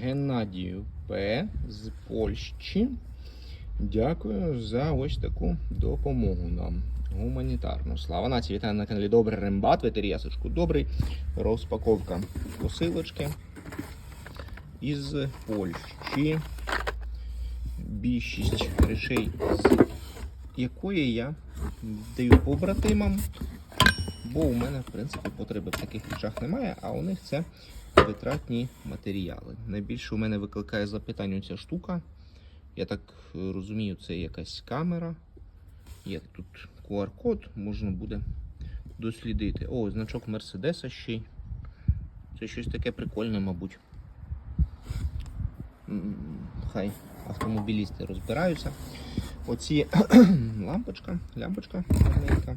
Геннадію П. з Польщі. Дякую за ось таку допомогу нам. Гуманітарну. Слава нації, вітаю на каналі Добрий Рембат, Ветеріасочку Добрий. Розпаковка посилочки із Польщі. Більшість речей, з якої я даю побратимам, бо у мене, в принципі, потреби в таких речах немає, а у них це витратні матеріали. Найбільше у мене викликає запитання ця штука. Я так е, розумію, це якась камера. Є тут QR-код, можна буде дослідити. О, значок Мерседеса ще. й. Це щось таке прикольне, мабуть. Хай автомобілісти розбираються. Оці лампочка, лямпочка гарненька.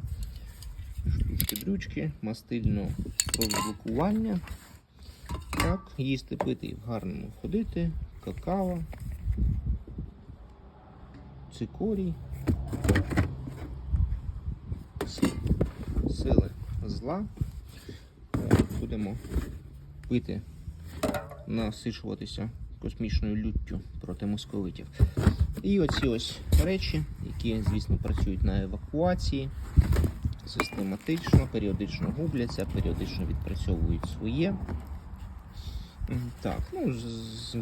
Штучки-дрючки, мастильно розблокування. Так, їсти, пити і в гарному ходити, какао, цикорій, сили зла. Будемо пити, насичуватися космічною люттю проти московитів. І оці ось речі, які, звісно, працюють на евакуації, систематично, періодично губляться, періодично відпрацьовують своє. Так, ну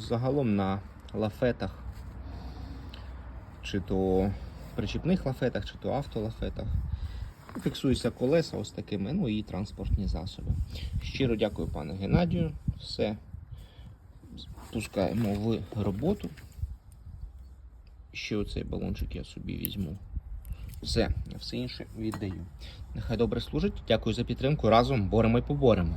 загалом на лафетах, чи то причіпних лафетах, чи то автолафетах. Фіксуються колеса ось такими, ну і транспортні засоби. Щиро дякую пане Геннадію. Все пускаємо в роботу. Ще оцей балончик я собі візьму. Все, все інше віддаю. Нехай добре служить. Дякую за підтримку. Разом боремо і поборемо.